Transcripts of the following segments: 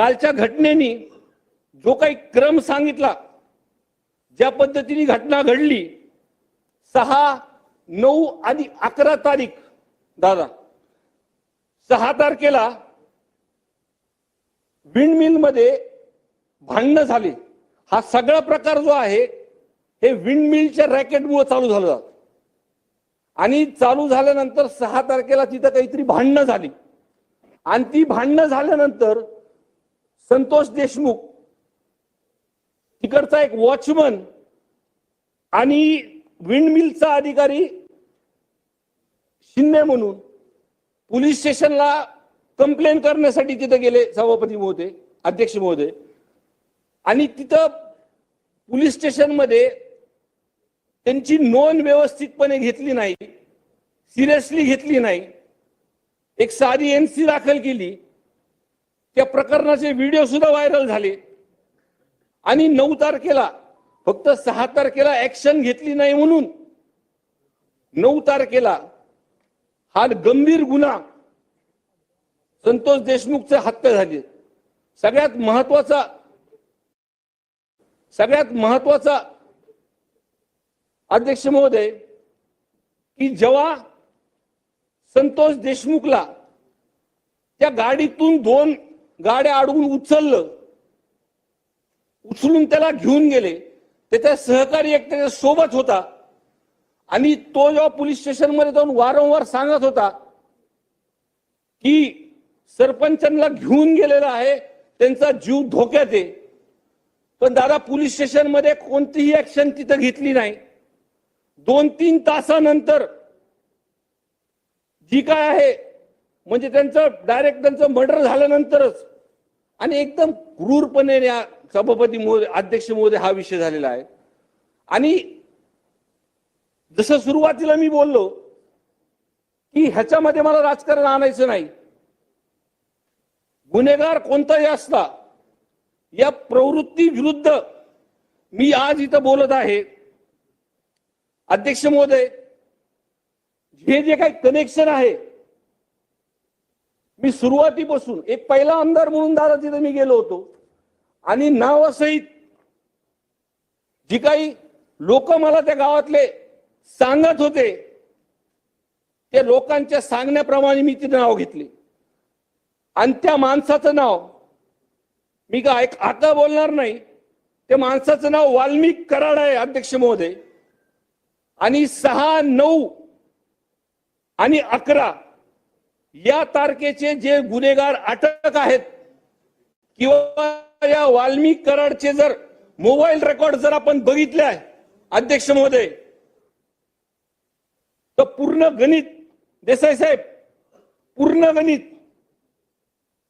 कालच्या घटनेनी जो काही क्रम सांगितला ज्या पद्धतीने घटना घडली सहा नऊ आणि अकरा तारीख दादा सहा तारखेला विंडमिलमध्ये भांडणं झाले. हा सगळा प्रकार जो आहे हे विंडमिलच्या रॅकेटमुळे चालू झालं आणि चालू झाल्यानंतर सहा तारखेला तिथं काहीतरी भांडणं झाली. आणि ती भांडणं झाल्यानंतर संतोष देशमुख तिकडचा एक वॉचमन आणि विंडमिलचा अधिकारी शिंदे म्हणून पोलीस स्टेशनला कंप्लेन करण्यासाठी तिथे गेले सभापती महोदय अध्यक्ष महोदय. आणि तिथं पोलीस स्टेशनमध्ये त्यांची नोंद व्यवस्थितपणे घेतली नाही सिरियसली घेतली नाही एक साधी एनसी दाखल केली. त्या प्रकरणाचे व्हिडिओ सुद्धा व्हायरल झाले. आणि नऊ तारखेला फक्त सहा तारखेला ऍक्शन घेतली नाही म्हणून नऊ तारखेला हा गंभीर गुन्हा संतोष देशमुखचे हत्या झाली. सगळ्यात महत्त्वाचा सगळ्यात महत्त्वाचा अध्यक्ष महोदय की जेव्हा संतोष देशमुखला त्या गाडीतून दोन गाड्या अडवून उचललं. उचलून त्याला घेऊन गेले. त्याचा सहकारी एक त्याच्या सोबत होता. आणि तो जेव्हा पोलीस स्टेशनमध्ये जाऊन वारंवार सांगत होता की सरपंचांना घेऊन गेलेला आहे त्यांचा जीव धोक्यात आहे. पण दादा पोलीस स्टेशनमध्ये कोणतीही ऍक्शन तिथं घेतली नाही. दोन तीन तासानंतर जी काय आहे म्हणजे त्यांचं डायरेक्ट त्यांचं मर्डर झाल्यानंतरच आणि एकदम क्रूरपणे या सभापती महोदय अध्यक्ष महोदय हा विषय झालेला आहे. आणि जसं सुरुवातीला मी बोललो की ह्याच्यामध्ये मला राजकारण आणायचं नाही. गुन्हेगार कोणताही असला या प्रवृत्ती विरुद्ध मी आज इथं बोलत आहे. अध्यक्ष महोदय हे जे काही कनेक्शन आहे मी सुरुवातीपासून एक पहिला आमदार म्हणून दादा तिथे मी गेलो होतो. आणि नावासहित जी काही लोक मला त्या गावातले सांगत होते ते लोकांच्या सांगण्याप्रमाणे मी तिथे नाव घेतले. आणि त्या माणसाचं नाव मी काय आता बोलणार नाही त्या माणसाचं नाव वाल्मिक कराड आहे अध्यक्ष महोदय. आणि सहा नऊ आणि अकरा या तारखेचे जे गुन्हेगार अटक आहेत किंवा या वाल्मिक कराडचे जर मोबाईल रेकॉर्ड जर आपण बघितले आहे अध्यक्ष महोदय तर पूर्ण गणित देसाई साहेब पूर्ण गणित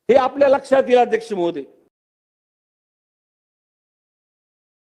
हे आपल्या लक्षात येईल अध्यक्ष महोदय.